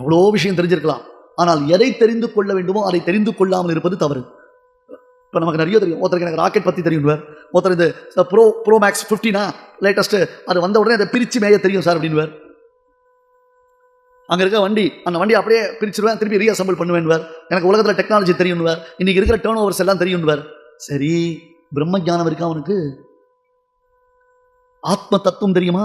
எவ்வளோ விஷயம் தெரிஞ்சிருக்கலாம். ஆனால் எதை தெரிந்து கொள்ள வேண்டுமோ அதை தெரிந்து கொள்ளாமல் இருப்பது தவறு. இப்போ நமக்கு நிறைய தெரியும். ஒருத்தருக்கு எனக்கு ராக்கெட் பற்றி தெரியும் தெரியும்வார் ஒருத்தர் இந்த ப்ரோ ப்ரோ மேக்ஸ் ஃபிஃப்டினா லேட்டஸ்ட்டு அது வந்த உடனே அதை பிரித்து மேய தெரியும் சார் அப்படின்வார் அங்கே இருக்க வண்டி அந்த வண்டி அப்படியே பிரிச்சிருவேன் திருப்பி ரீஅசம்பிள் பண்ணுவேன்வார் எனக்கு உலகத்தில் டெக்னாலஜி தெரியும்வார் இன்றைக்கி இருக்கிற டேர்ன் ஓவர்ஸ் எல்லாம் தெரியும்வார் சரி பிரம்ம ஜானம் இருக்கா அவனுக்கு? ஆத்ம தத்துவம் தெரியுமா?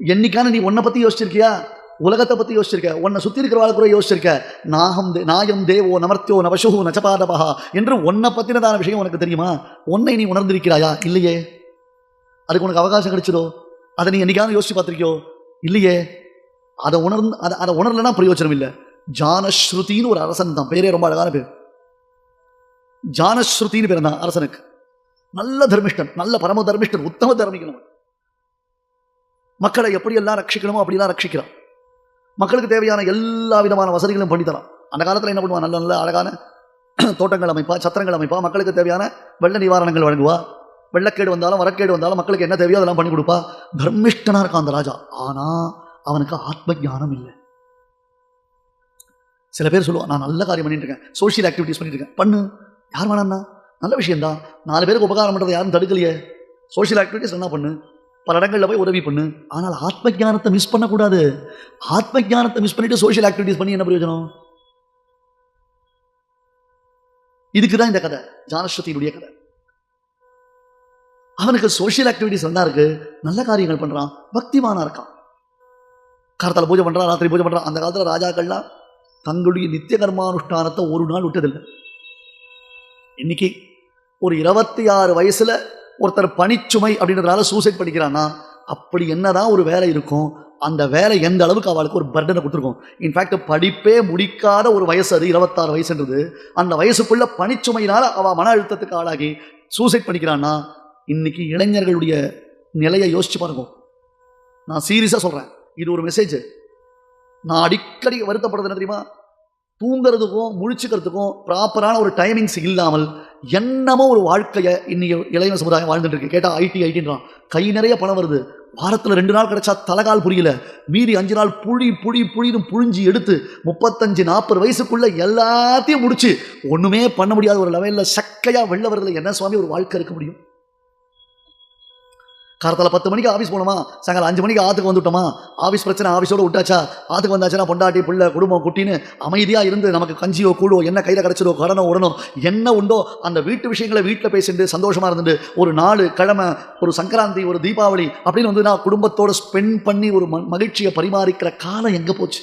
என்னைக்கான நீ உன்னை பற்றி யோசிச்சிருக்கியா? உலகத்தை பற்றி யோசிச்சிருக்க உன்னை சுற்றி இருக்கிற வாழ்க்கை கூட யோசிச்சிருக்க நாகம் தே நாயம் தேவோ நமர்த்தியோ நவசுகோ நச்சபாதபகா என்று உன்னை பற்றினதான விஷயம் உனக்கு தெரியுமா? உன்னை நீ உணர்ந்திருக்கிறாயா? இல்லையே. அதுக்கு உனக்கு அவகாசம் கிடைச்சதோ? அதை நீ என்னைக்கான யோசிச்சு பார்த்திருக்கியோ? இல்லையே. அதை உணர்ந்து அதை அதை உணர்லன்னா பிரயோஜனம் இல்லை. ஜானஸ்ருதின்னு ஒரு அரசன் தான். பேரே ரொம்ப அழகான பேர். ஜானஸ்ருதின்னு பேர் தான் அரசனுக்கு. நல்ல தர்மிஷ்டன் நல்ல பரம தர்மிஷ்டன் உத்தம தர்மிக்கணும் மக்களை எப்படியெல்லாம் ரட்சிக்கணுமோ அப்படிலாம் ரட்சிக்கிறான். மக்களுக்கு தேவையான எல்லா விதமான வசதிகளும் பண்ணித்தரான். அந்த காலத்தில் என்ன பண்ணுவான் நல்ல நல்ல அழகான தோட்டங்கள் அமைப்பா சத்திரங்கள் அமைப்பா மக்களுக்கு தேவையான வெள்ள நிவாரணங்கள் வழங்குவா. வெள்ளக்கேடு வந்தாலும் வரக்கேடு வந்தாலும் மக்களுக்கு என்ன தேவையோ அதெல்லாம் பண்ணி கொடுப்பா. தர்மிஷ்டனாக இருக்கான் அந்த ராஜா. ஆனால் அவனுக்கு ஆத்ம ஞானம் இல்லை. சில பேர் சொல்லுவான் நான் நல்ல காரியம் பண்ணிட்டு இருக்கேன். சோஷியல் ஆக்டிவிட்டிஸ் பண்ணிட்டு இருக்கேன். பண்ணு. யார் வேணாம்னா? நல்ல விஷயம்தான். நாலு பேருக்கு உபகாரம் பண்ணுறது யாரும் தடுக்கலையே. சோஷியல் ஆக்டிவிட்டிஸ் என்ன பண்ணு. பல இடங்களில் போய் உதவி பண்ணு. ஆனால் ஆத்ம ஜானத்தை மிஸ் பண்ணக்கூடாது. ஆத்ம ஜானத்தை மிஸ் பண்ணிட்டு சோஷியல் ஆக்டிவிட்டிஸ் பண்ணி என்ன பிரயோஜனம்? இதுக்கு தான் இந்த கதை. ஜானஸ்வதியினுடைய கதை. அவனுக்கு சோஷியல் ஆக்டிவிட்டிஸ் நல்லா இருக்கு. நல்ல காரியங்கள் பண்றான். பக்திமானா இருக்கான். காலத்தால் பூஜை பண்றான் ராத்திரி பூஜை பண்றான். அந்த காலத்தில் ராஜாக்கள்லாம் தங்களுடைய நித்திய கர்மானுஷ்டானத்தை ஒரு நாள் விட்டதில்லை. இன்னைக்கு ஒரு இருபத்தி ஆறு வயசுல ஒருத்தர் பணிச்சுமை அப்படின்றதுனால சூசைட் பண்ணிக்கிறான்னா அப்படி என்னதான் ஒரு வேலை இருக்கும் அந்த வேலை எந்த அளவுக்கு அவளுக்கு ஒரு பர்டனை கொடுத்துருக்கும்? இன்ஃபேக்ட் படிப்பே முடிக்காத ஒரு வயசு அது இருபத்தாறு வயசுன்றது. அந்த வயசுக்குள்ள பனிச்சுமையினால் அவள் மன அழுத்தத்துக்கு ஆளாகி சூசைட் பண்ணிக்கிறான்னா இன்னைக்கு இளைஞர்களுடைய நிலையை யோசிச்சு பாருங்க. நான் சீரியஸாக சொல்கிறேன் இது ஒரு மெசேஜ் நான் அடிக்கடி வருத்தப்படுறது என்ன தெரியுமா? தூங்குறதுக்கும் முழிச்சுக்கிறதுக்கும் ப்ராப்பரான ஒரு டைமிங்ஸ் இல்லாமல் என்னமோ ஒரு வாழ்க்கையை இன்னைக்கு இளைஞர் சமுதாயம் வாழ்ந்துட்டு இருக்கு கேட்டால் ஐடி ஐடின்றான். கை நிறைய பணம் வருது. வாரத்தில் ரெண்டு நாள் கிடைச்சா தலைகால் புரியல. மீதி அஞ்சு நாள் புழி புழி புழின்னு புழிஞ்சு எடுத்து முப்பத்தஞ்சு நாற்பது வயசுக்குள்ளே எல்லாத்தையும் முடிச்சு. ஒன்றுமே பண்ண முடியாத ஒரு லெவலில் சக்கையாக வெளில வரதுல என்ன சுவாமி ஒரு வாழ்க்கை இருக்க முடியும்? காலத்தில் பத்து மணிக்கு ஆஃபீஸ் போனோமா சாயங்காலம் அஞ்சு மணிக்கு ஆற்றுக்கு வந்துவிட்டோமா ஆஃபீஸ் பிரச்சனை ஆஃபீஸோடு விட்டாச்சா? ஆற்றுக்கு வந்தாச்சுன்னா பொண்டாட்டி பிள்ளை குடும்பம் குட்டின்னு அமைதியாக இருந்து நமக்கு கஞ்சியோ கூடோ என்ன கையில் கிடச்சதோ கடனோ உடனோ என்ன உண்டோ அந்த வீட்டு விஷயங்களை வீட்டில் பேசிட்டு சந்தோஷமாக இருந்துட்டு ஒரு நாலு கிழமை ஒரு சங்கராந்தி ஒரு தீபாவளி அப்படின்னு வந்து நான் குடும்பத்தோடு ஸ்பெண்ட் பண்ணி ஒரு ம- மகிழ்ச்சியை பரிமாறிக்கிற காலம் எங்கே போச்சு?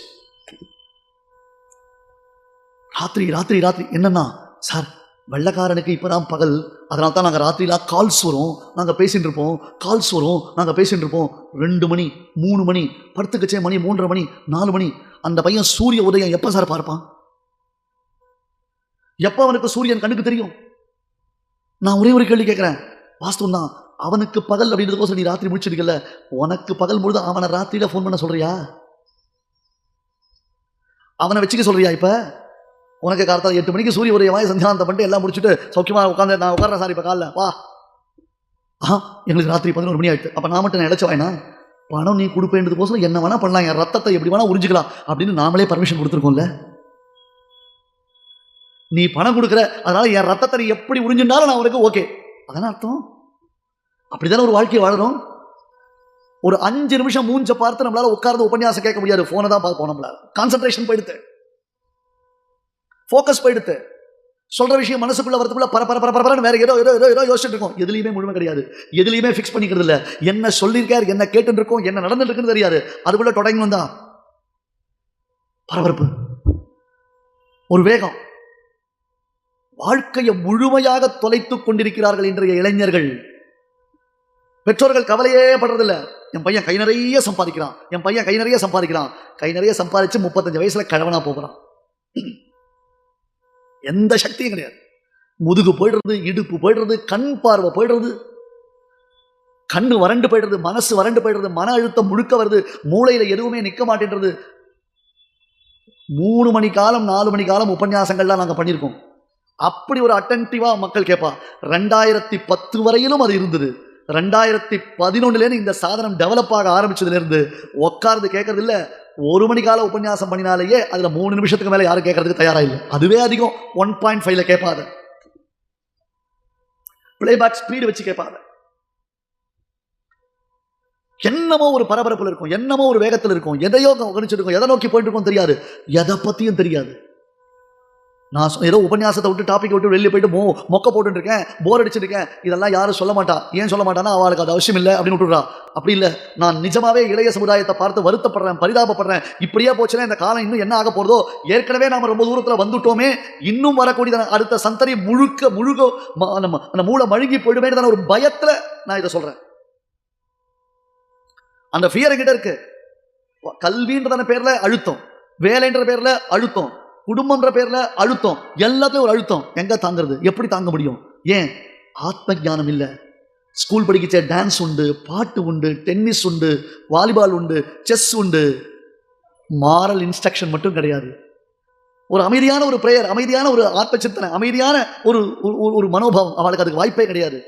ராத்திரி ராத்திரி ராத்திரி. என்னன்னா சார் வெள்ளக்காரனுக்கு இப்போ தான் பகல். அதனால தான் நாங்கள் ராத்திரிலாம் கால்ஸ் வரும் நாங்கள் பேசிகிட்டு இருப்போம். கால்ஸ் வரும் நாங்கள் பேசிகிட்டு இருப்போம். ரெண்டு மணி மூணு மணி படுத்துக்கச்சே மணி மூன்றரை மணி நாலு மணி. அந்த பையன் சூரிய உதயம் எப்போ சார் பார்ப்பான்? எப்போ அவனுக்கு சூரியன் கண்ணுக்கு தெரியும்? நான் ஒரே ஒரு கேள்வி கேட்குறேன். வாஸ்தவம் தான். அவனுக்கு பகல் அப்படின்றதுக்கோசம் நீ ராத்திரி முடிச்சிருக்கல உனக்கு பகல் பொழுது அவனை ராத்திரியில் ஃபோன் பண்ண சொல்கிறியா அவனை வச்சுக்க சொல்கிறியா இப்போ? உனக்கு காலத்தால் எட்டு மணிக்கு சூரிய உதயமாய் சந்தியாந்தம் பண்ணிட்டு எல்லாம் முடிச்சுட்டு சௌக்கியமாக உட்காந்து நான் உட்கார சார் இப்போ காலைல. வா. ஆ எங்களுக்கு ராத்திரி பதினோரு மணி ஆயிடுச்சு. அப்போ நான் மட்டும் நான் இழைச்ச வாயினா? பணம் நீ கொடுப்பேன்றதுக்கோசரம் என்ன வேணால் பண்ணலாம் என் ரத்தத்தை எப்படி வேணால் உறிஞ்சிக்கலாம் அப்படின்னு நாமளே பர்மிஷன் கொடுத்துருக்கோம்ல. நீ பணம் கொடுக்குற அதனால் என் ரத்தத்தை நீ எப்படி உறிஞ்சினாலும் நான் உனக்கு ஓகே அதான அர்த்தம்? அப்படிதானே ஒரு வாழ்க்கையை வாழறோம்? ஒரு அஞ்சு நிமிஷம் மூஞ்ச பார்த்து நம்மளால உட்கார்ந்து உபன்யாசம் கேட்க முடியாது. ஃபோனை தான் பார்ப்போம் போனோம்ல கான்சன்ட்ரேஷன் போயிடுத்து. ஃபோக்கஸ் போயிடுத்து. சொல்ற விஷயம் மனசுக்குள்ள வரதுக்குள்ள பர பர பர பரன்னு வேற ஏதோ ஏதோ ஏதோ ஏதோ யோசிச்சுட்டு இருக்கோம். எதுலையுமே முழுமை கிடையாது. எதுலையுமே ஃபிக்ஸ் பண்ணிக்கிறது இல்ல என்ன சொல்லியிருக்கார் என்ன கேட்டுட்டு இருக்கோம் என்ன நடந்துட்டு இருக்குன்னு தெரியாது. அதுக்குள்ள தொடங்கி வந்தான். பரபரப்பு. ஒரு வேகம். வாழ்க்கையை முழுமையாக தொலைத்துக் கொண்டிருக்கிறார்கள் இன்றைய இளைஞர்கள். பெற்றோர்கள் கவலையே படுறதில்ல. என் பையன் கை நிறைய சம்பாதிக்கிறான். என் பையன் கை நிறைய சம்பாதிக்கிறான். கை நிறைய சம்பாதிச்சு முப்பத்தஞ்சு வயசுல கழவனா போகிறான். எந்த சக்தியும் கிடையாது. முதுகு போயிடுறது இடுப்பு போயிடுறது கண் பார்வை போயிடுறது. கண்ணு வறண்டு போயிடுறது மனசு வறண்டு போயிடுறது மன அழுத்தம் முழுக்க வருது மூளையில எதுவுமே நிற்க மாட்டேன்றது. மூணு மணி காலம் நாலு மணி காலம் உபன்யாசங்கள்லாம் நாங்கள் பண்ணியிருக்கோம். அப்படி ஒரு அட்டன்டிவாக மக்கள் கேட்பா ரெண்டாயிரத்தி பத்து வரையிலும் அது இருந்தது. ரெண்டாயிரத்தி பதினொன்னுலேருந்து இந்த சாதனம் டெவலப் ஆக ஆரம்பிச்சதுலேருந்து உட்கார்ந்து கேட்கறதில்ல. ஒரு மணி கால உபன்யாசம் பண்ணினாலேயே அதில் மூணு நிமிஷத்துக்கு மேலே யாரும் கேட்கறதுக்கு தயாராக இல்லை. அதுவே அதிகம். ஒன் பாயிண்ட் ஃபைவ்ல கேட்பாத பிளேபேக் ஸ்பீடு வச்சு கேட்பாத என்னமோ ஒரு பரபரப்பில் இருக்கும். என்னமோ ஒரு வேகத்தில் இருக்கும். எதையோ கணிச்சிருக்கும் எதை நோக்கி போயிட்டு இருக்கும் தெரியாது. எதை பற்றியும் தெரியாது. நான் ஏதோ உபன்யாசத்தை விட்டு டாப்பிக்கை விட்டு வெளியே போயிட்டு மோ மொக்க போட்டுருக்கேன் போர் அடிச்சிருக்கேன் இதெல்லாம் யாரும் சொல்ல மாட்டா. ஏன் சொல்ல மாட்டானா அவளுக்கு அது அவசியம் இல்லை அப்படின்னு விட்டுறா அப்படி இல்லை. நான் நிஜமாவே இளைய சமுதாயத்தை பார்த்து வருத்தப்படுறேன் பரிதாபப்படுறேன். இப்படியே போச்சுன்னா இந்த காலம் இன்னும் என்ன ஆக போகிறதோ ஏற்கனவே நாம் ரொம்ப தூரத்தில் வந்துட்டோமே. இன்னும் வரக்கூடிய அடுத்த சந்ததி முழுக்க முழுக்க நம்ம அந்த மூளை மழுங்கி போயிடுமே ஒரு பயத்தில் நான் இதை சொல்கிறேன் அந்த ஃபியர் என்கிட்ட இருக்கு. கல்வின்றதான பேரில் அழுத்தம். வேலைன்ற பேரில் அழுத்தம். குடும்பம்ன்ற பேரில் அழுத்தம். எல்லாத்தையும் ஒரு அழுத்தம். எங்கே தாங்குறது? எப்படி தாங்க முடியும்? ஏன்? ஆத்ம ஞானம் இல்லை. ஸ்கூல் படிக்கச்ச டான்ஸ் உண்டு பாட்டு உண்டு டென்னிஸ் உண்டு வாலிபால் உண்டு செஸ் உண்டு. மாரல் இன்ஸ்ட்ரக்ஷன் மட்டும் கிடையாது. ஒரு அமைதியான ஒரு பிரேயர் அமைதியான ஒரு ஆத்ம சிந்தனை அமைதியான ஒரு ஒரு- ஒரு மனோபாவம் அவளுக்கு அதுக்கு வாய்ப்பே கிடையாது.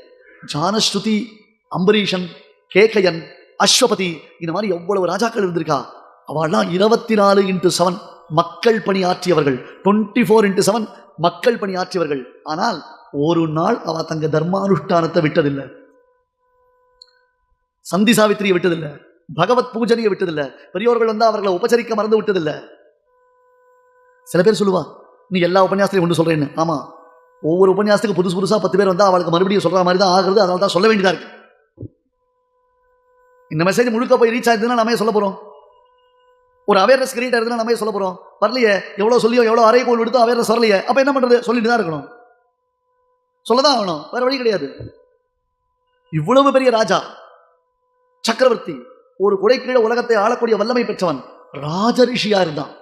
ஜானஸ்ருதி அம்பரீஷன் கேகயன் அஸ்வபதி இந்த மாதிரி எவ்வளவு ராஜாக்கள் இருந்திருக்கா? அவள்லாம் இருபத்தி நாலு இன்ட்டு செவன் மக்கள் பணி ஆற்றியவர்கள் டுவெண்ட்டி ஃபோர் இன்ட்டு செவன் மக்கள் பணி ஆற்றியவர்கள் ஆனால் ஒரு நாள் அவ தங்க தர்மானுஷ்டானத்தை விட்டதில்லை. சந்தி சாவித்திரியை விட்டதில்லை. பகவத் பூஜனையை விட்டதில்லை. பெரியோர்கள் வந்து அவர்களை உபசரிக்க மறந்து விட்டதில்லை. சில பேர் சொல்லுவா நீ எல்லா உபன்யாசத்தையும் ஒன்று சொல்கிறேன்னு ஆமா. ஒவ்வொரு உபன்யாசத்துக்கு புதுசு புதுசாக பத்து பேர் வந்தால் அவளுக்கு மறுபடியும் சொல்கிற மாதிரி தான் ஆகுறது. அதனால தான் சொல்ல வேண்டியதாக இருக்கு. இந்த மெசேஜ் முழுக்க போய் ரீச் ஆகுதுன்னா நாமே சொல்ல போகிறோம் ஒரு அவேர்னஸ் கிரியேட் ஆகுதுன்னா நம்ம சொல்ல போறோம்? வரலையே. எவ்வளோ சொல்லியோ எவ்வளவு அறைகோள் எடுத்தோ அவேர்னஸ் வரலையே. அப்போ என்ன பண்ணுறது சொல்லிட்டு தான் இருக்கணும். சொல்லதான் ஆகணும். வேற வழி கிடையாது. இவ்வளவு பெரிய ராஜா சக்கரவர்த்தி ஒரு குடை கீழே உலகத்தை ஆளக்கூடிய வல்லமை பெற்றவன் ராஜரிஷியா இருந்தான்.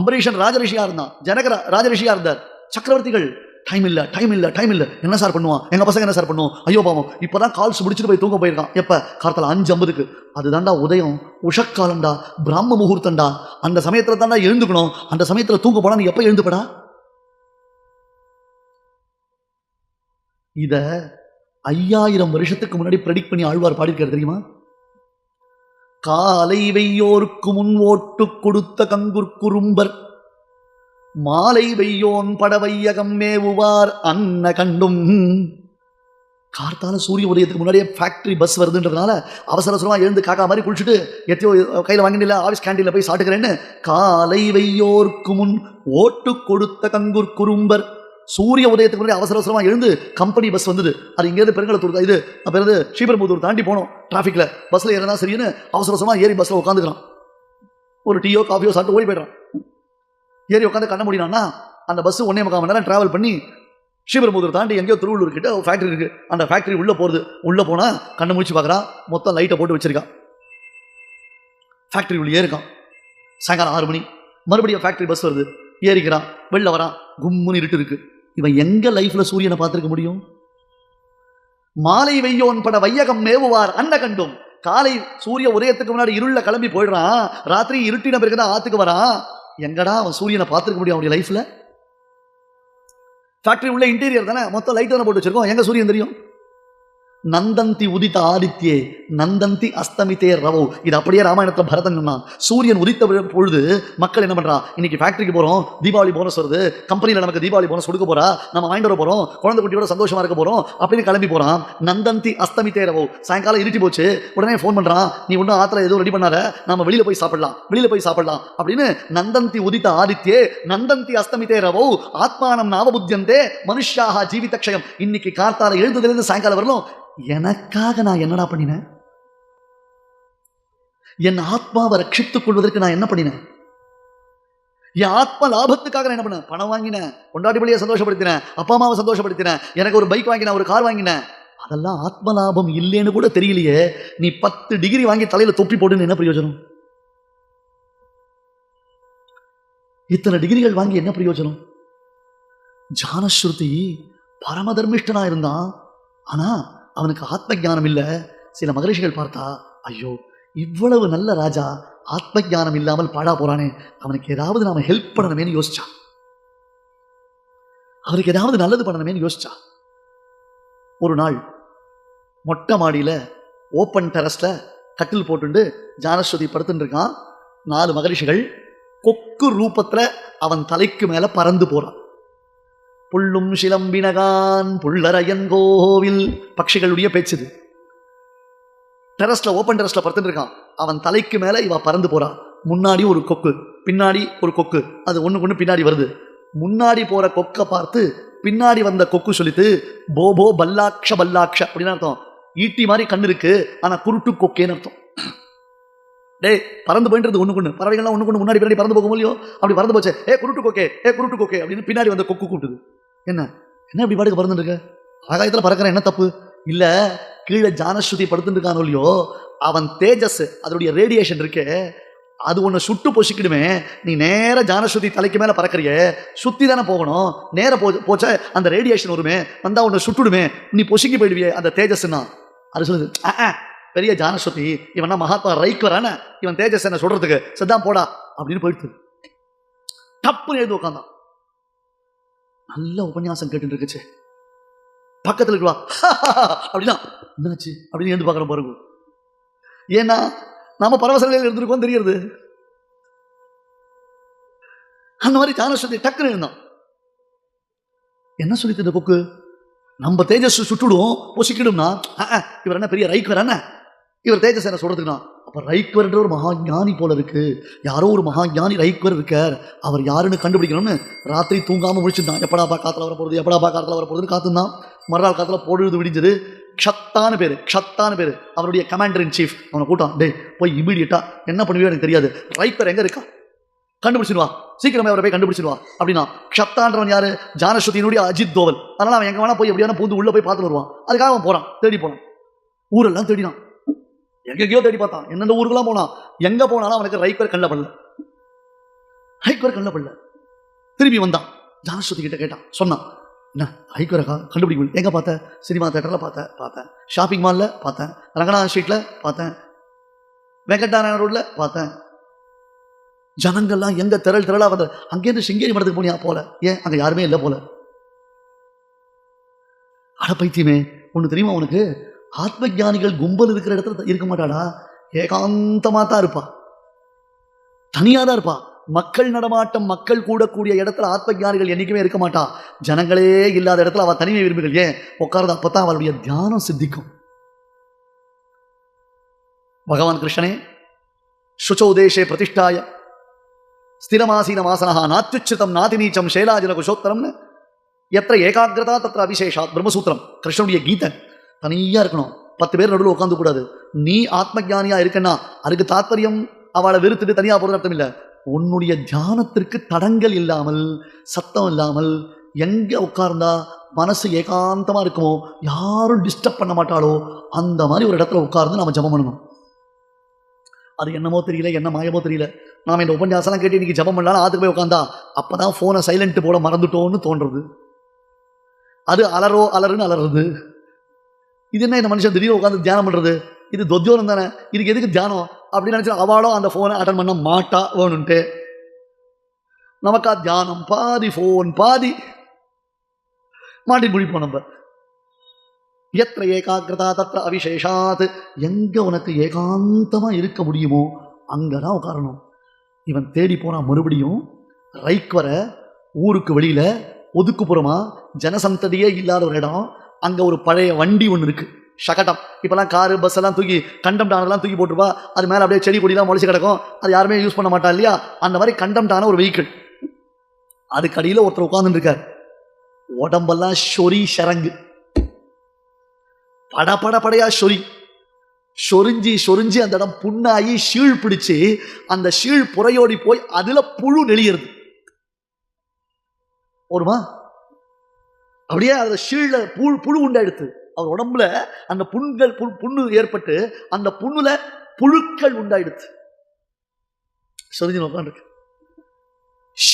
அம்பரீஷன் ராஜரிஷியா இருந்தான். ஜனகர ராஜரிஷியா இருந்தார். சக்கரவர்த்திகள் டைம் இல்லை டைம் இல்லை டைம் இல்லை. என்ன சார் பண்ணுவான்? எங்க பசங்க என்ன சார் பண்ணுவோம் ஐயோ பாவம். இப்போ தான் கால்ஸ் முடிச்சுட்டு போய் தூங்க போயிருக்கான். எப்போ? காலத்தில் அஞ்சு ஐம்பதுக்கு. அதுதான்டா உதயம். உஷக்காலம்டா. பிராம முகூர்த்தம்டா. அந்த சமயத்தில் தான்டா எழுந்துக்கணும். அந்த சமயத்தில் தூங்க போனால் நீ எப்போ எழுந்துப்படா? இத ஐயாயிரம் வருஷத்துக்கு முன்னாடி ப்ரெடிக்ட் பண்ணி ஆழ்வார் பாடியிருக்காரு தெரியுமா? காலை வெய்யோருக்கு முன் ஓட்டு கொடுத்த கங்குர்குறும்பர் மாலை வெய்யோன் படவையகம் மேவுவார் அன்ன கண்டும். கார்த்தால சூரிய உதயத்துக்கு முன்னாடியே ஃபேக்டரி பஸ் வருதுன்றதுனால அவசர அவசரமாக எழுந்து காக்கா மாதிரி குளிச்சுட்டு எத்தையோ கையில் வாங்கினில்ல ஆஃபீஸ் கேண்டீனில் போய் சாட்டுக்கிறேன்னு காலை வெய்யோர்க்கு முன் ஓட்டு கொடுத்த கங்குர் குறும்பர். சூரிய உதயத்துக்கு முன்னாடி அவசர அவசரமாக எழுந்து கம்பெனி பஸ் வந்தது. அது இங்கேருந்து பெருங்கலத்தூர் தான். இது பிறகு ஸ்ரீபெரும்புத்தூர் தாண்டி போனோம். டிராஃபிக்கில் பஸ்ஸில் ஏறதான் சரின்னு அவசர அவசரமாக ஏறி பஸ்ஸில் உட்காந்துக்கிறான். ஒரு டீயோ காஃபியோ சாப்பிட்டு ஓடி போய்ட்றான். ஏறி உட்காந்து கண்ண முடியலாம்னா அந்த பஸ் ஒன்னே முக்கால் மணி நேரம் ட்ராவல் பண்ணி ஸ்ரீபெரும்புதூர் தாண்டி எங்கேயோ திருவள்ளூர் கிட்ட ஒரு ஃபேக்டரி இருக்கு. அந்த ஃபேக்டரி உள்ளே போகுது உள்ளே போனால் கண்ணை முடிச்சு பார்க்குறான் மொத்தம் லைட்டை போட்டு வச்சிருக்கான். ஃபேக்டரி உள்ளே இருக்கான். சாயங்காலம் ஆறு மணி. மறுபடியும் ஃபேக்டரி பஸ் வருது. ஏறிக்கிறான். வெளில வரான். கும்முன்னு இருட்டு இருக்கு. இவன் எங்க லைஃப்ல சூரியனை பார்த்துருக்க முடியும்? மாலை வெய்யோன் பட வையகம் மேவுவார் அன்ன கண்டும். காலை சூரிய உதயத்துக்கு முன்னாடி இருள கிளம்பி போயிடுறான். ராத்திரி இருட்டின பிறகுதான் ஆத்துக்கு வரான். எங்கடா அவன் சூரியனை பார்த்துருக்க முடியும் அவனுடைய லைஃப்ல ஃபேக்டரி உள்ள இன்டீரியர் தானே? மொத்தம் லைட் தானே போட்டு வச்சிருக்கோம். எங்க சூரியன் தெரியும்? நந்தந்தி உதித்த ஆதித்யே நந்தந்தி அஸ்தமித்தே ரவோ. இது அப்படியே ராமாயணத்தில் பரதன் சொன்னான். சூரியன் உதித்த பொழுது மக்கள் என்ன பண்ணுறா இன்னைக்கு ஃபேக்ட்ரிக்கு போறோம் தீபாவளி போனஸ் வருது. கம்பெனியில் நமக்கு தீபாவளி போனஸ் கொடுக்க போறா. நம்ம வாங்கிட்டு வர போறோம். குழந்தை குட்டியோட சந்தோஷமா இருக்க போறோம். அப்படின்னு கிளம்பி போறான். நந்தந்தி அஸ்தமித்தே ரவோ. சாயங்காலம் இருட்டி போச்சு. உடனே ஃபோன் பண்றான். நீ ஒன்றும் ஆத்துல எதுவும் ரெடி பண்ணாத. நம்ம வெளியில போய் சாப்பிடலாம். வெளியில போய் சாப்பிடலாம். அப்படின்னு நந்தந்தி உதித்த ஆதித்யே நந்தந்தி அஸ்தமித்தே ரவோ. ஆத்மானம் நாவபுத்தியந்தே மனுஷாக ஜீவிதக்ஷயம். இன்னைக்கு கார்த்தால எழுந்ததுலேருந்து சாயங்காலம் வரலும் எனக்காக நான் என்னடா பண்ணினேன்? என் ஆத்மாவை ரட்சித்துக் கொள்வதற்கு நான் என்ன பண்ணினேன்? என் ஆத்மா லாபத்துக்காக நான் என்ன பண்ணேன்? பணம் வாங்கினேன் கொண்டாடி பிள்ளையை சந்தோஷப்படுத்தினேன் அப்பா அம்மாவை சந்தோஷப்படுத்தினேன் எனக்கு ஒரு பைக் வாங்கினேன் ஒரு கார் வாங்கினேன். அதெல்லாம் ஆத்ம லாபம் இல்லைன்னு கூட தெரியலையே. நீ பத்து டிகிரி வாங்கி தலையில தொப்பி போட்டுன்னு என்ன பிரயோஜனம்? இத்தனை டிகிரிகள் வாங்கி என்ன பிரயோஜனம்? ஜானஸ்ருதி பரமதர்மிஷ்டனா இருந்தான். ஆனா அவனுக்கு ஆத்ம ஞானம் இல்லை சில மகரிஷிகள் பார்த்தா ஐயோ இவ்வளவு நல்ல ராஜா ஆத்ம ஞானம் இல்லாமல் பாடா போறானே அவனுக்கு ஏதாவது நாம ஹெல்ப் பண்ணணுமேன்னு யோசிச்சா? அவருக்கு ஏதாவது நல்லது பண்ணணுமேன்னு யோசிச்சா? ஒரு நாள் மொட்டை மாடியில ஓப்பன் டெரஸ்ல கட்டில் போட்டுண்டு ஜானஸ்வதி படுத்துட்டு இருக்கான். நாலு மகரிஷிகள் கொக்கு ரூபத்துல அவன் தலைக்கு மேல பறந்து போறான். புள்ளும் சிலம்பினகான் புள்ளரையன் கோவில். பட்சிகளுடைய பேச்சுது. டெரஸ்ல ஓப்பன் டெரஸ்ல பறந்துட்டு இருக்கான். அவன் தலைக்கு மேல இவ பறந்து போறான் முன்னாடி ஒரு கொக்கு பின்னாடி ஒரு கொக்கு. அது ஒண்ணுக்கு ஒண்ணு பின்னாடி வருது. முன்னாடி போற கொக்கை பார்த்து பின்னாடி வந்த கொக்கு சொல்லிட்டு போபோ பல்லாக்ஷ பல்லாக்ஷ அப்படின்னு அர்த்தம். ஈட்டி மாதிரி கண்ணு இருக்கு ஆனா குருட்டு கொக்கேன்னு அர்த்தம். டேய் பறந்து போயின்றது ஒண்ணு கொண்டு பறவைகள்லாம் ஒண்ணு கொண்டு முன்னாடி பின்னாடி பறந்து போக முடியும் அப்படி பறந்து போச்சு. ஏ குருட்டு கொக்கே ஏ குருட்டு கொக்கே அப்படின்னு பின்னாடி வந்த கொக்கு கூப்பிட்டுது. என்ன? என்ன இப்படி பாட்டுக்கு பறந்துட்டு ஆகாயத்தில் ஆகாயத்துல பறக்கிற என்ன தப்பு? இல்லை கீழே ஜானஸ்ருதி படுத்துட்டுருக்கானோ இல்லையோ அவன் தேஜஸ் அதனுடைய ரேடியேஷன் இருக்கே அது ஒன்று சுட்டு பொசிக்கிடுமே. நீ நேராக ஜானஸ்ருதி தலைக்கு மேலே பறக்கறியே சுற்றி தானே போகணும். நேராக போ போச்சா அந்த ரேடியேஷன் வருமே வந்தால் உன்னை சுட்டுடுமே. நீ பொசிக்கி போயிடுவியே அந்த தேஜஸ்னா அது சொல்லுது "ஆ, பெரிய ஜானஸ்ருதி இவன் மகாத்மா ரைக்வரான இவன் தேஜஸ் என்ன சொல்றதுக்கு? சதான் போடா அப்படின்னு போயிடுது. டப்புன்னு எழுந்து உட்காந்தான் நல்ல உபன்யாசம் கேட்டுட்டு இருக்குச்சு பக்கத்தில் இருக்கா அப்படின்னா என்னாச்சு? அப்படின்னு எழுந்து பார்க்குற பாருங்க ஏன்னா நாம பரவச இருந்திருக்கோம் தெரியறது. அந்த மாதிரி ஜானஸ்வதி டக்குன்னு இருந்தான் என்ன சொல்லிட்டு இந்த கொக்கு நம்ம தேஜஸ் சுட்டுடும் பொசிக்கிடும்னா இவர் என்ன பெரிய ரைக்வர் என்ன? இவர் தேஜஸ் என்ன சொல்றதுக்குனா அப்போ ரைக்வர்ன்ற ஒரு மகா ஞானி போல இருக்குது யாரோ ஒரு மகா ஞானி ரைக்வர் இருக்கார். அவர் யாருன்னு கண்டுபிடிக்கணும்னு ராத்திரி தூங்காமல் முடிச்சிருந்தான் எப்படாப்பா காற்றுல வர போறது எப்படாப்பா காற்றுல வர போறதுன்னு காத்துந்தான் மறுநாள் காற்றுல பொழுது விடிஞ்சது. க்ஷத்தான பேர் க்ஷத்தான பேர். அவருடைய கமாண்டர் இன் சீஃப் அவனை கூட்டான் டேய் போய் இமீடியட்டாக என்ன பண்ணுவியோ எனக்கு தெரியாது. ரைக்வர் எங்கே இருக்கா? கண்டுபிடிச்சிடுவா. சீக்கிரமே அவரை போய் கண்டுபிடிச்சிடுவா. அப்படின்னா க்ஷப்தான்றவன் யார்? ஜானஸ்ருதியினுடைய அஜித் தோவல். அதனால் அவன் எங்கே வேணா போய் எப்படியான பூந்து உள்ளே போய் பார்த்துட்டு வருவான். அதுக்காக அவன் போகிறான் தேடி போனான். ஊரெல்லாம் தேடினான். எங்கெங்கயோ தேடி பார்த்தான். எந்தெந்த ஊருக்கெல்லாம் போனான். எங்க போனாலும் அவனுக்கு ரைக்கர் கண்ணில் படல. ஹைக்கர் கண்ணில் படல. திரும்பி வந்தான். ஜானஸ்வதி கிட்ட கேட்டான். சொன்னான் என்ன ரைக்வரை கண்டுபிடிக்க முடியல எங்க பார்த்த? சினிமா தேட்டர்ல பார்த்தேன். பார்த்தேன் ஷாப்பிங் மால்ல பார்த்தேன். ரங்கநாதன் ஸ்ட்ரீட்ல பார்த்தேன். வெங்கடாராயண ரோட்ல பார்த்தேன். ஜனங்கள்லாம் எங்க திரள் திரளா வந்து அங்கேருந்து சிங்கேரி மடத்துக்கு போனியா? போல. ஏன்? அங்க யாருமே இல்லை போல. அட பைத்தியமே ஒன்று தெரியுமா உனக்கு? ஆத்ம ஜானிகள் கும்பல் இருக்கிற இடத்துல இருக்க மாட்டாடா ஏகாந்தமாக தான் இருப்பா. தனியாக தான் இருப்பா. மக்கள் நடமாட்டம் மக்கள் கூடக்கூடிய இடத்துல ஆத்ம ஜானிகள் என்றைக்குமே இருக்க மாட்டான் ஜனங்களே இல்லாத இடத்துல அவள் தனிமை விரும்புகள். ஏன்? உட்கார்றது அப்போ தான் அவளுடைய தியானம் சித்திக்கும். பகவான் கிருஷ்ணனே சுச்சோதேஷே பிரதிஷ்டாய. ஸ்திரமாசீன ஸ்திரமாசீனமாசனஹா நாத்யுச்சிதம் நாதினீச்சம் சேலாஜன குஷோத்தரம்னு எத்த ஏகாகிரதா தத்திர அபிசேஷா பிரம்மசூத்திரம். கிருஷ்ணனுடைய கீதன். தனியாக இருக்கணும். பத்து பேர் நடுவில் உட்காந்து கூடாது. நீ ஆத்ம ஜானியாக இருக்கன்னா அதுக்கு தாத்பரியம் அவளை வெறுத்துட்டு தனியாக போகிறது அர்த்தம் இல்லை. உன்னுடைய தியானத்திற்கு தடங்கள் இல்லாமல் சத்தம் இல்லாமல் எங்கே உட்கார்ந்தா மனசு ஏகாந்தமாக இருக்குமோ யாரும் டிஸ்டர்ப் பண்ண மாட்டாளோ அந்த மாதிரி ஒரு இடத்துல உட்கார்ந்து நம்ம ஜெபம் பண்ணணும். அது என்னமோ தெரியல என்ன மாயமோ தெரியல. நாம் இந்த உபன்யாசம்லாம் கேட்டு இன்றைக்கி ஜபம் பண்ணலாம் ஆத்துக்கு போய் உட்காந்தா அப்பதான் ஃபோனை சைலண்ட்டு போட மறந்துட்டோன்னு தோன்றுறது அது அலறோ அலறுன்னு அலறுது. இது என்ன இந்த மனுஷன் திடீர்னு உட்காந்து தியானம் பண்றது? இது தொத்தியோரம் தானே? இதுக்கு எதுக்கு தியானம்? அப்படின்னு நினச்சா அவளும் அந்த ஃபோனை அட்டன் பண்ண மாட்டா வேணும்ட்டு. நமக்கா தியானம் பாதி ஃபோன் பாதி மாட்டி முடிப்போம் நம்ம. எத்த ஏகாகிரதா தத்திர அவிசேஷாத். எங்க உனக்கு ஏகாந்தமா இருக்க முடியுமோ அங்கதான் உட்காரணும். இவன் தேடி போனா மறுபடியும் ரைக்வரை ஊருக்கு வெளியில ஒதுக்குப்புறமா ஜனசந்ததியே இல்லாத ஒரு இடம் அங்கே ஒரு பழைய வண்டி ஒன்று இருக்கு. ஷகட்டம் இப்பெல்லாம் காரு பஸ் எல்லாம் தூக்கி கண்டம் டானெல்லாம் தூக்கி போட்டுருப்பா அது மேலே அப்படியே செடி கொடிலாம் முளைச்சி கிடக்கும். அது யாருமே யூஸ் பண்ண மாட்டா இல்லையா? அந்த மாதிரி கண்டம் டான ஒரு வெஹிக்கிள் அதுக்கு அடியில் ஒருத்தர் உட்காந்துருக்கார் உடம்பெல்லாம் சொறி ஷரங்கு பட பட படையா சொறி. சொரிஞ்சி சொரிஞ்சு அந்த இடம் புண்ணாகி ஷீழ் பிடிச்சு அந்த ஷீழ் புறையோடி போய் அதுல புழு நெளியிறது. ஒருமா அப்படியே அந்த ஷீழ்ல புழு புழு உண்டாயிடுத்து. அவர் உடம்புல அந்த புண்கள் புண்- புண்ணு ஏற்பட்டு அந்த புண்ணுல புழுக்கள் உண்டாயிடுத்து. சொரிஞ்சு உட்காந்துருக்கு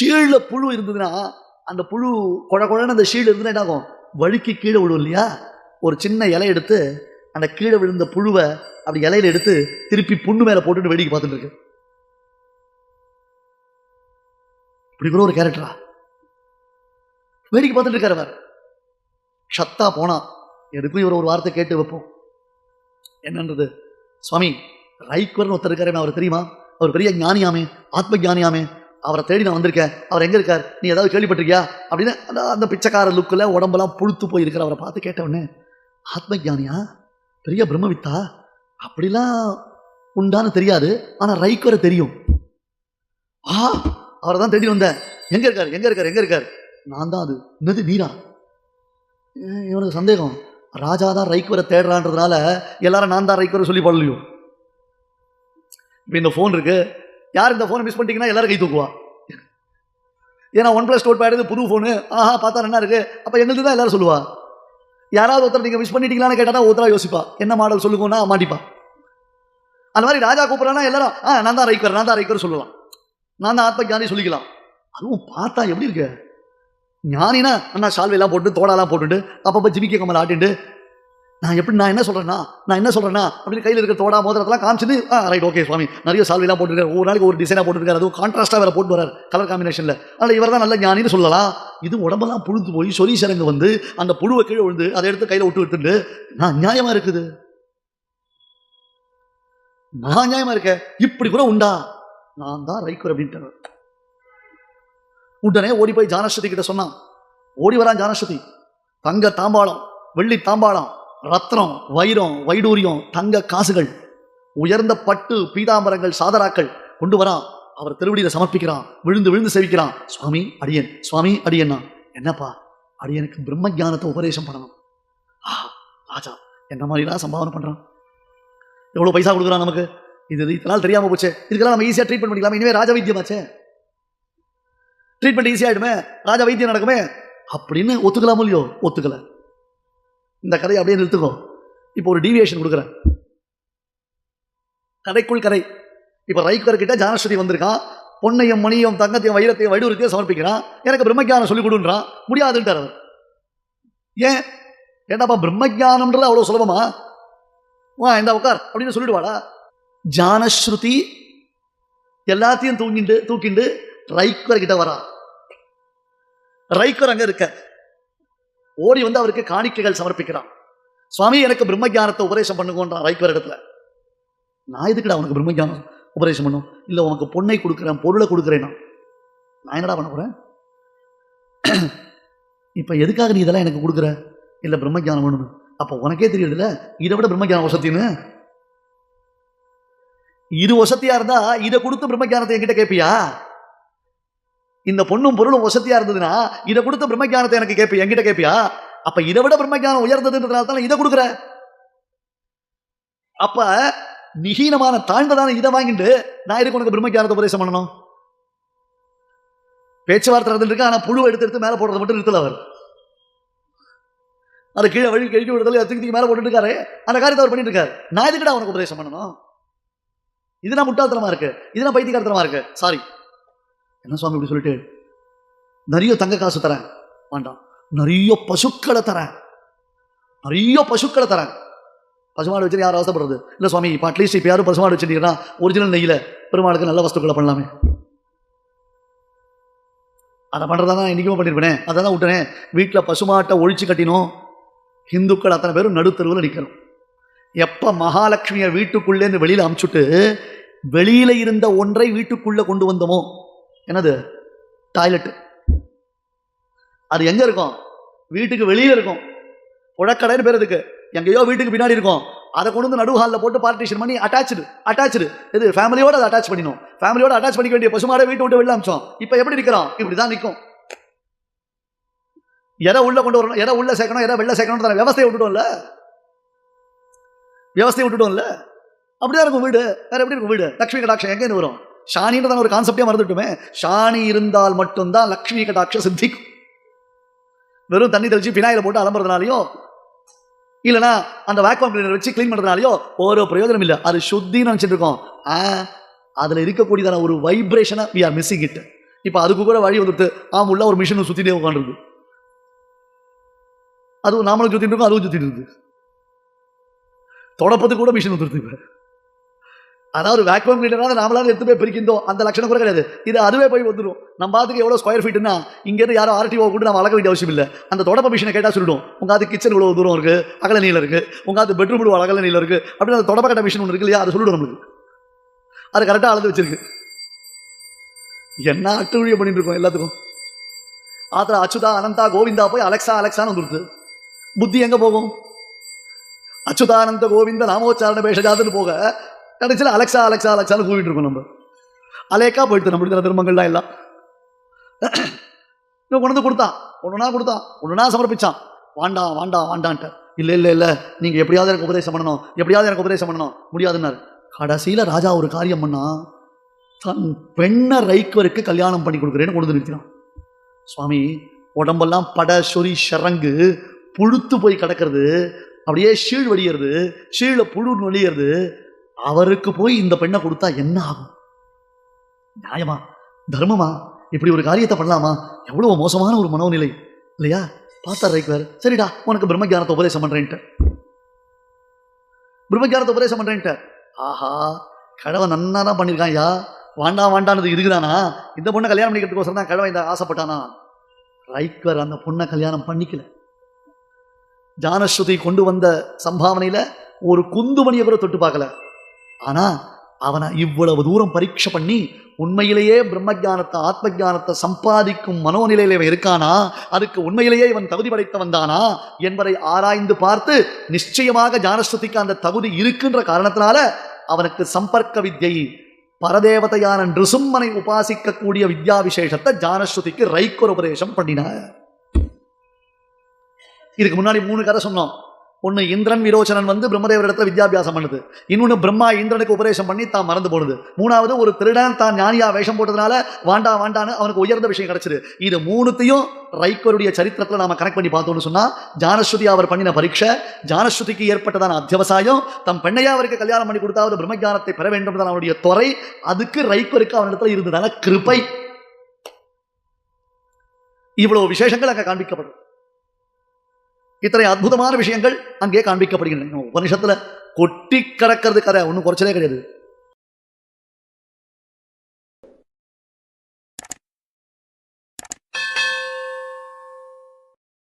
ஷீழ்ல புழு இருந்ததுன்னா அந்த புழு குழ குழன்னு அந்த ஷீல்டு இருந்ததுன்னா என்ன ஆகும்? வழுக்கி கீழே விழுவும் இல்லையா? ஒரு சின்ன இலை எடுத்து அந்த கீழே விழுந்த புழுவை அப்படி இலையில எடுத்து திருப்பி புண்ணு மேலே போட்டுட்டு வேடிக்கை பார்த்துட்டு இருக்கு. இப்படி கூட ஒரு கேரக்டரா வேடிக்கை பார்த்துட்டு இருக்காரு அவர். சத்தா போனா எதுக்கும் இவர் ஒரு வார்த்தை கேட்டு வைப்போம். என்னன்றது? சுவாமி ரைக்வர்னு ஒருத்தர் இருக்காரு அவர் தெரியுமா? அவர் பெரிய ஞானியாமே ஆத்ம ஞானியாமே. அவரை தேடி நான் வந்திருக்கேன். அவர் எங்க இருக்கார்? நீ ஏதாவது கேள்விப்பட்டிருக்கியா? அப்படின்னு அந்த அந்த பிச்சைக்கார லுக்கில் உடம்பெல்லாம் புழுத்து போயிருக்கிற அவரை பார்த்து கேட்ட உடனே ஆத்ம ஜானியா பெரிய பிரம்மவித்தா? அப்படிலாம் உண்டான்னு தெரியாது. ஆனால் ரைக்வரை தெரியும். ஆ அவரை தான் தேடி வந்தேன். எங்க இருக்கார்? எங்க இருக்கார்? எங்க இருக்கார்? நான் தான் அது. என்னது நீரா? இவனுக்கு சந்தேகம். ராஜா தான் ரைக்குவரை தேடுறான்றதுனால எல்லாரும் நான் தான் ரைக்குவரை சொல்லி பழலையோ இப்போ இந்த ஃபோன் இருக்கு. யார் இந்த ஃபோனை மிஸ் பண்ணிட்டீங்கன்னா எல்லாரும் கை தூக்குவா? ஏன்னா ஒன் ப்ளஸ் நோட் பேட் புது ஃபோனு ஆஹா பார்த்தா என்ன இருக்கு. அப்போ எங்களுக்கு தான் எல்லாரும் சொல்லுவா. யாராவது ஒருத்தர் நீங்கள் மிஸ் பண்ணிட்டீங்களான்னு கேட்டால் ஒருத்தராக யோசிப்பா. என்ன மாடல் சொல்லுங்கன்னா மாட்டிப்பா. அந்த மாதிரி ராஜா கூப்பிட்றேன்னா எல்லாரும் ஆ நான் தான் ரைக்குவர் நான் தான் ரைக்குவர் சொல்லலாம் நான் தான் ஆத்ம ஞானி சொல்லிக்கலாம். அதுவும் பார்த்தா எப்படி இருக்கு? ஞானினா நான் சால்வையெல்லாம் போட்டு தோடாலாம் போட்டுட்டு அப்பப்போ ஜிமிக்க கம்மல் ஆட்டிட்டு நான் எப்படி நான் என்ன சொல்கிறேன்னா நான் என்ன சொல்கிறேன்னா அப்படின்னு கையில் இருக்கிற தோடா மோதிரத்தெல்லாம் காமிச்சுட்டு ஆ ரைட் ஓகே சுவாமி. நிறைய சால்வையெல்லாம் போட்டுருக்காரு. ஒரு நாளைக்கு ஒரு டிசைனாக போட்டுருக்காரு. அதுவும் கான்ட்ராஸ்ட்டாக வேறு போட்டு வரார் கலர் காம்பினேஷனில் அதனால் இவர் தான் நல்ல ஞானின்னு சொல்லலாம். இது உடம்பெல்லாம் புழுத்து போய் சொரி சரங்கு வந்து அந்த புழுவை கீழே விழுந்து அதை எடுத்து கையில் விட்டு விட்டுட்டு நான் நியாயமாக இருக்குது. நான் நியாயமாக இருக்கேன். இப்படி கூட உண்டா? நான் தான் ரைக்குர் அப்படின்ட்டு உடனே ஓடி போய் ஜானஸ்வதி கிட்ட சொன்னான். ஓடி வரான் ஜானஸ்வதி தங்க தாம்பாளம் வெள்ளி தாம்பாளம் ரத்னம் வைரம் வைடூரியம் தங்க காசுகள் உயர்ந்த பட்டு பீதாம்பரங்கள் சாதராக்கள் கொண்டு வரான். அவர் திருவடியில சமர்ப்பிக்கிறான். விழுந்து விழுந்து சேவிக்கிறான். சுவாமி அடியன். சுவாமி அடியன்னா. என்னப்பா? அடியனுக்கு பிரம்ம ஞானத்தை உபதேசம் பண்ணணும். ஆ ராஜா என்ன மாதிரிலாம் சம்பாவனை பண்ணுறான் எவ்வளோ பைசா கொடுக்குறான் நமக்கு? இது இதனால் தெரியாமல் போச்சு. இதுக்கெல்லாம் நம்ம ஈஸியாக ட்ரீட்மெண்ட் பண்ணிக்கலாம் இனிமேல் ராஜ ட்ரீட்மெண்ட் ஈஸியாகிடுமே ராஜா வைத்தியம் நடக்குமே அப்படின்னு ஒத்துக்கலாமோ இல்லையோ? ஒத்துக்கல. இந்த கதையை அப்படியே நிறுத்துக்கோ இப்போ ஒரு டீவியேஷன் கொடுக்குறேன். கதைக்குள் கதை. இப்போ ரைக்கர் கிட்ட ஜானஸ்வதி வந்திருக்கான். பொன்னையும் மணியும் தங்கத்தையும் வைரத்தையும் வைடூரத்தையும் சமர்ப்பிக்கிறான். எனக்கு பிரம்மஜானம் சொல்லி கொடுன்றான். முடியாதுன்றார் அவர். ஏன்? ஏண்டாப்பா பிரம்மஜானம்ன்றது அவ்வளோ சுலபமா? வா இந்த உட்கார் அப்படின்னு சொல்லிடுவாடா ஜானஸ்ருதி எல்லாத்தையும் தூங்கிண்டு தூக்கிண்டு ரைக்கர் கிட்ட வரா. ரைக்கர் அங்க இருக்க. ஓடி வந்து அவருக்கு காணிக்கைகள் சமர்ப்பிக்கிறான். சுவாமி எனக்கு பிரம்மஜானத்தை உபதேசம் பண்ணுங்கன்றான் ரைக்கர் இடத்துல. நான் எதுக்குடா உனக்கு பிரம்மஜானம் உபதேசம் பண்ணும்? இல்லை உனக்கு பொண்ணை கொடுக்குறேன் பொருளை கொடுக்குறேன்? நான் என்னடா பண்ண போறேன்? இப்போ எதுக்காக நீ இதெல்லாம் எனக்கு கொடுக்குற? இல்லை பிரம்மஜானம் வேணும்னு. அப்போ உனக்கே தெரியுதுல்ல இதை விட பிரம்மஜானம் வசத்தின்னு இது வசதியா இருந்தா இதை கொடுத்து பிரம்மஜானத்தை என்கிட்ட கேட்பியா இந்த பொண்ணும் பொருளும் வசதியா இருந்ததுன்னா இதை கொடுத்த பிரம்மஜானத்தை எனக்கு கேட்பி என்கிட்ட கேட்பியா அப்ப இதை விட பிரம்மஜானம் உயர்ந்ததுன்றதுனால தான் இதை கொடுக்குற? அப்ப நிகீனமான தாழ்ந்ததான இதை வாங்கிட்டு நான் இருக்கு உனக்கு பிரம்மஜானத்தை உபதேசம் பண்ணணும்? பேச்சுவார்த்தை நடந்துட்டு இருக்கு ஆனா புழு எடுத்து எடுத்து மேல போடுறது மட்டும் நிறுத்தல அவர். அது கீழே வழி கழிக்க விடுதலை தூக்கி தூக்கி மேல போட்டுட்டு இருக்காரு. அந்த காரியத்தை அவர் பண்ணிட்டு இருக்காரு நான் எதுக்குடா உனக்கு உபதேசம் பண்ணணும்? இது முட்டாள்தனமா இருக்கு. இது பைத்தியகாரத்தனமா இருக்கு. சாரி என்ன சுவாமி இப்படி சொல்லிட்டு? நிறைய தங்க காசு தரேன். வேண்டாம். நிறைய பசுக்களை தரேன். நிறைய பசுக்களை தரேன். பசுமாடு வச்சு யாரும் அவசப்படுறது இல்லை சுவாமி இப்போ அட்லீஸ்ட் இப்போ யாரும் பசுமாடு வச்சுட்டீங்கன்னா ஒரிஜினல் நெய்யில் பெருமாளுக்கு நல்ல வஸ்துக்களை பண்ணலாமே. அதை பண்ணுறதா தான் இன்றைக்குமே பண்ணியிருப்பேனே அதை தான் விட்டனே வீட்டில் பசுமாட்டை ஒழிச்சு கட்டினோம். ஹிந்துக்கள் அத்தனை பேரும் நடுத்தருவில் நிற்கிறோம் எப்போ மகாலட்சுமியை வீட்டுக்குள்ளேருந்து வெளியில் அமுச்சுட்டு வெளியில் இருந்த ஒன்றை வீட்டுக்குள்ளே கொண்டு வந்தோமோ என்னது? டாய்லெட்டு அது எங்கே இருக்கும்? வீட்டுக்கு வெளியில் இருக்கும். புழக்கடைன்னு பேர் இதுக்கு எங்கேயோ வீட்டுக்கு பின்னாடி இருக்கும். அதை கொண்டு வந்து நடு ஹாலில் போட்டு பார்ட்டிஷன் பண்ணி அட்டாச்சு அட்டாச்சு இது ஃபேமிலியோட அதை அட்டாச் பண்ணினோம் ஃபேமிலியோட அட்டாச் பண்ணிக்க வேண்டிய பசுமாடை வீட்டு விட்டு வெளில அமிச்சோம். இப்போ எப்படி நிற்கிறோம் இப்படி தான் நிற்கும். எதை உள்ள கொண்டு வரணும்? எதை உள்ள சேர்க்கணும்? எதை வெளில சேர்க்கணும் தானே விவசாயம் விட்டுட்டோம்ல. விவசாயம் விட்டுட்டோம்ல. அப்படிதான் இருக்கும் வீடு. வேற எப்படி இருக்கும் வீடு? லக்ஷ்மி கடாட்சம் எங்கேருந்து வரும்? ஷானின்றதான ஒரு கான்செப்டே மறந்துட்டுமே. ஷானி இருந்தால் மட்டும்தான் லக்ஷ்மி கடாட்ச சித்திக்கும் வெறும் தண்ணி தெளிச்சு பினாயில் போட்டு அலம்புறதுனாலையும் இல்லைனா அந்த வேக்யூம் கிளீனர் வச்சு க்ளீன் பண்ணுறதுனாலையோ ஒரு பிரயோஜனம் இல்லை. அது சுத்தின்னு நினச்சிட்டு இருக்கோம். ஆ அதில் இருக்கக்கூடியதான ஒரு வைப்ரேஷனை வி ஆர் மிஸ்ஸிங் இட் இப்போ அதுக்கு கூட வழி வந்துட்டு ஆம் உள்ள ஒரு மிஷின் சுற்றிட்டே உட்காந்துருக்கு அதுவும் நாமளும் சுற்றிட்டு இருக்கோம் அதுவும் சுற்றிட்டு இருக்குது. தொடப்பத்துக்கு கூட மிஷின் வந்துருது இப்போ. அதாவது வேக்யூம் கிளீனராக நாமளால எடுத்து போய் பிரிக்கின்றோம். அந்த லட்சணம் கூட கிடையாது. இது அதுவே போய் வந்துடும் நம்ம பார்த்துக்கு எவ்வளோ ஸ்கொயர் ஃபீட்னா இங்கேருந்து யாரும் ஆர்டிஓ கூட நம்ம அளக்க வேண்டிய அவசியம் இல்லை. அந்த தொடப்ப மிஷினை கேட்டால் சொல்லிடும் உங்கள் அது கிச்சன் இவ்வளோ தூரம் இருக்கு அகல நீல இருக்குது உங்கள் அது பெட்ரூம் இவ்வளோ அகல நீளம் இருக்குது அப்படின்னு அந்த தொடப்ப கட்ட மிஷின் ஒன்று இருக்கு இல்லையா அதை சொல்லிடும் நம்மளுக்கு. அது கரெக்டாக அளந்து வச்சிருக்கு. என்ன அட்டுழிய பண்ணிட்டு இருக்கோம் எல்லாத்துக்கும்? ஆத்திர அச்சுதா அனந்தா கோவிந்தா போய் அலெக்சா அலெக்சான்னு வந்துருது. புத்தி எங்கே போகும்? அச்சுதானந்த கோவிந்த நாமோச்சாரண பேஷஜாதுன்னு போக கடைசியில் அலெக்சா அலெக்சா அலெக்சான்னு கூப்பிட்டு இருக்கோம் நம்ம. அலேக்கா போயிட்டு நம்மளுக்கு இருக்கிற திருமங்கள்லாம் எல்லாம். இவன் கொண்டு வந்து கொடுத்தான். ஒன்றுனா கொடுத்தான். ஒன்றுனா சமர்ப்பிச்சான். வாண்டாம் வாண்டாம் வாண்டான்ட்டு. இல்லை இல்லை இல்லை. நீங்கள் எப்படியாவது எனக்கு உபதேசம் பண்ணணும். எப்படியாவது எனக்கு உபதேசம் பண்ணணும். முடியாதுன்னாரு. கடைசியில் ராஜா ஒரு காரியம் பண்ணா தன் பெண்ணை ரைக்குவருக்கு கல்யாணம் பண்ணி கொடுக்குறேன்னு கொண்டு நிறுத்தினான். சுவாமி உடம்பெல்லாம் பட சொறி ஷரங்கு புழுத்து போய் கிடக்கிறது அப்படியே ஷீழ் வடிகிறது ஷீழ புழு நொழியிறது அவருக்கு போய் இந்த பெண்ணை கொடுத்தா என்ன ஆகும்? நியாயமா? தர்மமா? இப்படி ஒரு காரியத்தை பண்ணலாமா? எவ்வளவு மோசமான ஒரு மனோநிலை. இல்லையா? பார்த்தா ரைக்குவர் சரிடா உனக்கு பிரம்மஜானத்தை உபதேசம் பண்றேன்ட்டு. பிரம்மஜானத்தை உபதேசம் பண்றேன்ட்டு. ஆஹா கடவை நன்னா தான் பண்ணியிருக்கான் ஐயா. வாண்டா வாண்டானது இதுக்குதானா? இந்த பொண்ணை கல்யாணம் பண்ணிக்கிறதுக்கோசரம் தான் கடவை இந்த ஆசைப்பட்டானா? ரைக்வர் அந்த பொண்ணை கல்யாணம் பண்ணிக்கல. ஜானஸ்ருதி கொண்டு வந்த சம்பாவனையில ஒரு குந்துமணியை கூட தொட்டு பார்க்கல. ஆனால் அவனை இவ்வளவு தூரம் பரீட்சை பண்ணி உண்மையிலேயே பிரம்மஜானத்தை ஆத்ம ஜானத்தை சம்பாதிக்கும் மனோநிலையில் இவன் இருக்கானா? அதுக்கு உண்மையிலேயே இவன் தகுதி படைத்தவன் தானா என்பதை ஆராய்ந்து பார்த்து நிச்சயமாக ஜானஸ்ருதிக்கு அந்த தகுதி இருக்கின்ற காரணத்தினால அவனுக்கு சம்பர்க்க வித்யை பரதேவதையான நிருசும்மனை உபாசிக்கக்கூடிய வித்யா விசேஷத்தை ஜானஸ்ருதிக்கு ரைக்கொர் உபதேசம் பண்ணினார். இதுக்கு முன்னாடி மூணு கதை சொன்னோம். ஒன்று இந்திரன் விரோச்சனன் வந்து பிரம்மதேவரிடத்தில் வித்யாபியாசம் பண்ணுது. இன்னொன்று பிரம்மா இந்திரனுக்கு உபதேசம் பண்ணி தான் மறந்து போடுது மூணாவது ஒரு திருடன் தான் ஞானியா வேஷம் போட்டதுனால வாண்டா வாண்டான்னு அவனுக்கு உயர்ந்த விஷயம் கிடச்சிது. இது மூணுத்தையும் ரைக்கருடைய சரித்திரத்தில் நாம கனெக்ட் பண்ணி பார்த்தோம்னு சொன்னால் ஜானஸ்ருதி அவர் பண்ணின பரீட்சை ஜானஸ்ருதிக்கு ஏற்பட்டதான அத்தியவசாயம் தம் பெண்ணையா அவருக்கு கல்யாணம் பண்ணி கொடுத்தாவது பிரம்மஜானத்தை பெற வேண்டும் அவனுடைய துறை அதுக்கு ரைக்கருக்கு அவனிடத்தில் இருந்ததான கிருப்பை இவ்வளவு விசேஷங்கள் அங்கே காண்பிக்கப்படும். இத்தனை அற்புதமான விஷயங்கள் அங்கே காண்பிக்கப்படுகின்றன. உபனிஷத்தில் கொட்டி கடக்கிறது கதை ஒன்றும் குறைச்சலே கிடையாது.